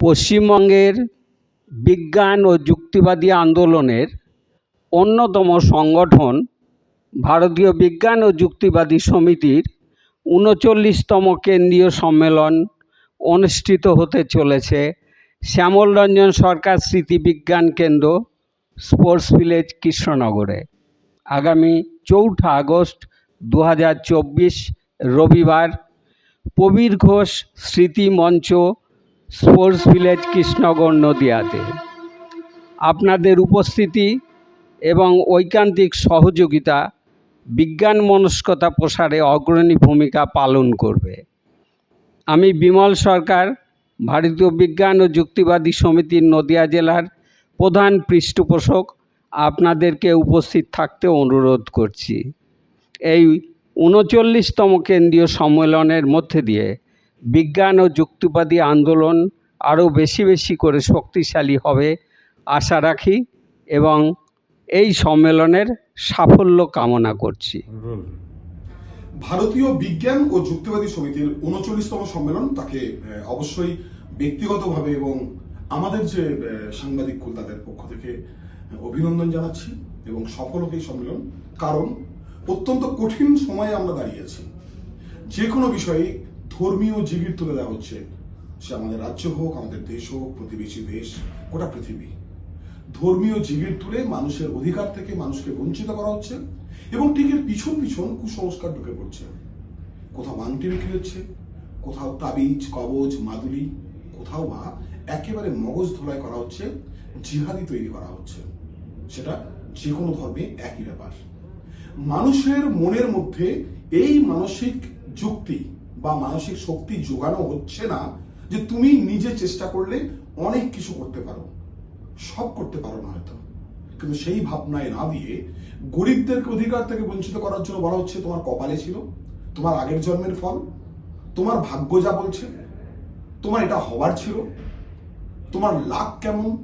পশ্চিমবঙ্গের বিজ্ঞান ও যুক্তিবাদী আন্দোলনের অন্যতম সংগঠন ভারতীয় বিজ্ঞান ও যুক্তিবাদী সমিতির উনচল্লিশতম কেন্দ্রীয় সম্মেলন অনুষ্ঠিত হতে চলেছে। শ্যামল রঞ্জন সরকার স্মৃতি বিজ্ঞান কেন্দ্র, স্পোর্টস ভিলেজ কৃষ্ণনগরে। আগামী চৌঠা আগস্ট দু হাজার চব্বিশ রবিবার প্রবীর ঘোষ স্মৃতি মঞ্চ স্পোর্টস ভিলেজ কৃষ্ণনগর নদিয়াতে। আপনাদের উপস্থিতি এবং ঐকান্তিক সহযোগিতা বিজ্ঞান মনস্কতা প্রসারে অগ্রণী ভূমিকা পালন করবে। আমি বিমল সরকার, ভারতীয় বিজ্ঞান ও যুক্তিবাদী সমিতির নদিয়া জেলার প্রধান পৃষ্ঠপোষক। আপনাদেরকে উপস্থিত থাকতে অনুরোধ করছি। এই উনচল্লিশতম কেন্দ্রীয় সম্মেলনের মধ্যে দিয়ে বিজ্ঞান ও যুক্তিবাদী আন্দোলন আরও বেশি বেশি করে শক্তিশালী হবে, আশা রাখি, এবং এই সম্মেলনের সাফল্য কামনা করছি। ভারতীয় বিজ্ঞান ও যুক্তিবাদী সমিতির উনচল্লিশতম সম্মেলন তাকে অবশ্যই ব্যক্তিগতভাবে এবং আমাদের যে সাংবাদিক তাদের পক্ষ থেকে অভিনন্দন জানাচ্ছি এবং সফল হোক এই সম্মেলন, কারণ অত্যন্ত কঠিন সময়ে আমরা দাঁড়িয়েছি যে কোনো বিষয়ে ধর্মীয় জিগির তুলে দেওয়া হচ্ছে। সে আমাদের রাজ্য হোক, আমাদের দেশ হোক, প্রতিবেশী দেশ, গোটা পৃথিবী। ধর্মীয় জিগির তুলে মানুষের অধিকার থেকে মানুষকে বঞ্চিত করা হচ্ছে এবং ঠিক এর পিছন পিছন কুসংস্কার ঢুকে পড়ছে। কোথাও মাংটি বিক্রি হচ্ছে, কোথাও তাবিজ, কবজ, মাদুলি, কোথাও বা একেবারে মগজ ধোলাই করা হচ্ছে, জিহাদি তৈরি করা হচ্ছে। সেটা যে কোনো ধর্মে একই ব্যাপার। মানুষের মনের মধ্যে এই মানসিক যুক্তি বা মানসিক শক্তি যোগানো হচ্ছে না যে তুমি নিজে চেষ্টা করলে অনেক কিছু করতে পারো। সব করতে পারো না হয়তো। কিন্তু সেই ভাবনায় না দিয়ে গরিবদেরকে অধিকার থেকে বঞ্চিত করার জন্য বলা হচ্ছে তোমার কপালে ছিল, তোমার আগের জন্মের ফল, তোমার ভাগ্য যা বলছে, তোমার এটা হওয়ার ছিল, তোমার লাভ কেমন।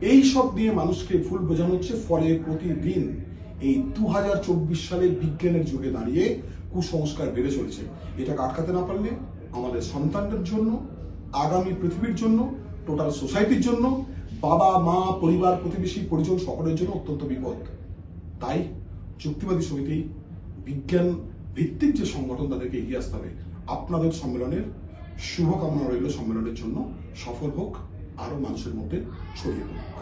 এই সব দিয়ে মানুষকে ফুল বোঝানো হচ্ছে। ফলে প্রতিদিন এই দু সালের বিজ্ঞানের যুগে দাঁড়িয়ে কুসংস্কার বেড়ে চলেছে। এটাকে আটকাতে না পারলে? আমাদের সন্তানদের জন্য, আগামী পৃথিবীর জন্য টোটাল সোসাইটির জন্য, বাবা, মা, পরিবার, প্রতিবেশী, পরিজন সকলের জন্য অত্যন্ত বিপদ। তাই চুক্তিবাদী সমিতি, বিজ্ঞান ভিত্তিক যে সংগঠন তাদেরকে এগিয়ে আসতে হবে, আপনাদের সম্মেলনের শুভকামনা রইল সম্মেলনের জন্য। সফল হোক আরও মানুষের মধ্যে ছড়িয়ে পড়ুক।